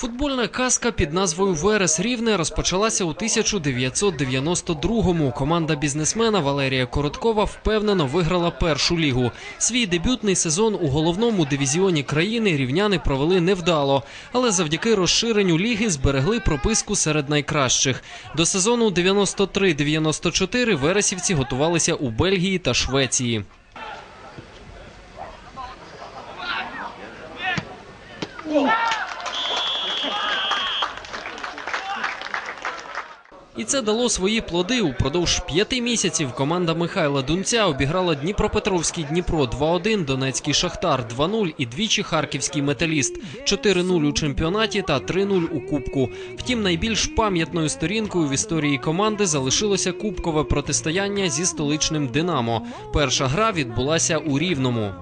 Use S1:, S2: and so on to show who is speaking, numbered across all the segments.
S1: Футбольна казка під назвою Верес Рівне розпочалася у 1992-му. Команда бізнесмена Валерія Короткова впевнено виграла першу лігу. Свій дебютний сезон у головному дивізіоні країни рівняни провели невдало, але завдяки розширенню ліги зберегли прописку серед найкращих. До сезону 93-94 вересівці готувалися у Бельгії та Швеції. І це дало свої плоди. Упродовж п'яти місяців команда Михайла Дунця обіграла Дніпропетровський Дніпро 2-1, Донецький Шахтар 2-0 і двічі Харківський металіст 4-0 у чемпіонаті та 3-0 у кубку. Втім, найбільш пам'ятною сторінкою в історії команди залишилося кубкове протистояння зі столичним Динамо. Перша гра відбулася у Рівному.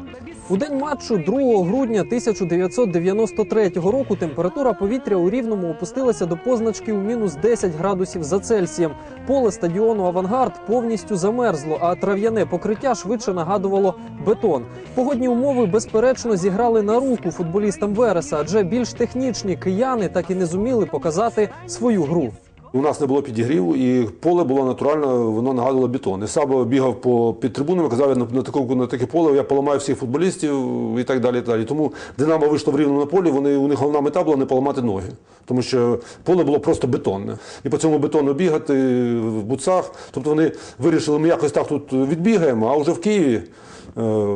S1: У день матчу 2 грудня 1993 року температура повітря у Рівному опустилася до позначки у мінус 10 градусів за Цельсієм. Поле стадіону Авангард повністю замерзло, а трав'яне покриття швидше нагадувало бетон. Погодні умови безперечно зіграли на руку футболістам Вереса, адже більш технічні кияни так і не зуміли показати свою гру.
S2: У нас не було підігріву, і поле було натурально, воно нагадувало бетон. І Сабо бігав по під трибунами, казав, на, на, таку, на таке поле я поламаю всіх футболістів і так далі. І так далі. Тому Динамо вийшло в рівному на полі, вони, у них головна мета була не поламати ноги, тому що поле було просто бетонне. І по цьому бетону бігати в буцах. Тобто вони вирішили, ми якось так тут відбігаємо, а вже в Києві е,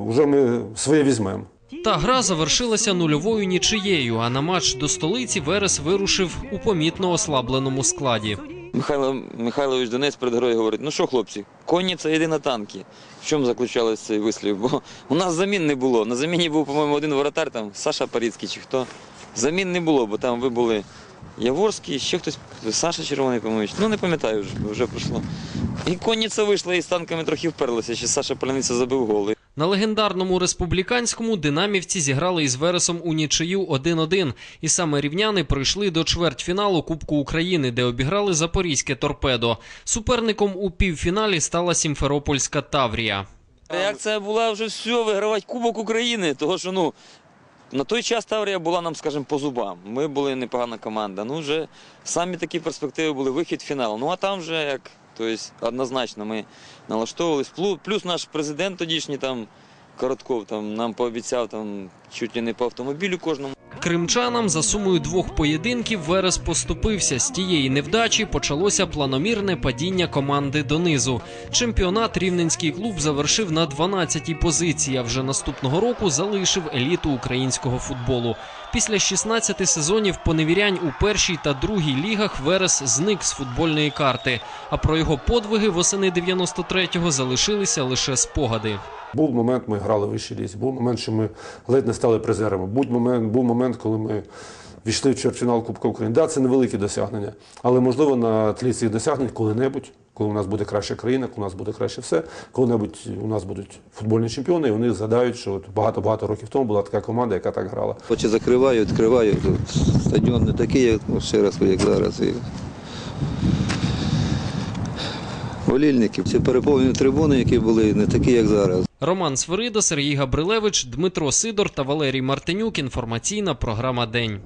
S2: вже ми своє візьмемо.
S1: Та гра завершилася нульовою нічиєю. А на матч до столиці Верес вирушив у помітно ослабленому складі.
S3: Михайло Михайлович Донець перед грою говорить: ну що, хлопці, коні це єдина танки. В чому заключався цей вислів? Бо у нас замін не було. На заміні був, по-моєму, один воротар, там Саша Паріцький чи хто. Замін не було, бо там ви були Яворський, ще хтось, Саша Червоний, по-моєму. Ну не пам'ятаю вже, вже пройшло. І конниця вийшла і з танками трохи вперлася, ще Саша Поляниця забив гол.
S1: На легендарному республіканському динамівці зіграли із Вересом у нічию 1-1. І саме рівняни пройшли до чвертьфіналу Кубку України, де обіграли запорізьке торпедо. Суперником у півфіналі стала Сімферопольська Таврія.
S3: Реакція була вже все, вигравати Кубок України, того що ну. На той час Таврія була нам, скажімо, по зубам. Ми були непогана команда. Ну, вже самі такі перспективи були вихід в фінал. Ну а там вже як, тобто, однозначно ми налаштовувались. Плю- Плюс наш президент тодішній там Коротков там нам пообіцяв там чуть ли не по автомобілю кожному.
S1: Кримчанам за сумою двох поєдинків Верес поступився. З тієї невдачі почалося планомірне падіння команди донизу. Чемпіонат рівненський клуб завершив на 12-й позиції. А вже наступного року залишив еліту українського футболу. Після 16 сезонів поневірянь у першій та другій лігах Верес зник з футбольної карти. А про його подвиги восени 93-го залишилися лише спогади.
S2: Був момент, ми грали в вищій був момент, що ми ледь не стали призерами. Був момент, був момент, коли ми війшли в чвертьфінал Кубка України. Да, це невеликі досягнення, але можливо на тлі цих досягнень коли-небудь, коли у нас буде краща країна, коли у нас буде краще все, коли-небудь у нас будуть футбольні чемпіони, і вони згадають, що багато-багато років тому була така команда, яка так грала.
S4: Очі закриваю, відкриваю. Стадіон не такий, як ну, ще раз, як зараз. І... Волільники. Ці переповнені трибуни, які були, не такі, як зараз.
S1: Роман Свирида, Сергій Габрилевич, Дмитро Сидор та Валерій Мартинюк. Інформаційна програма День.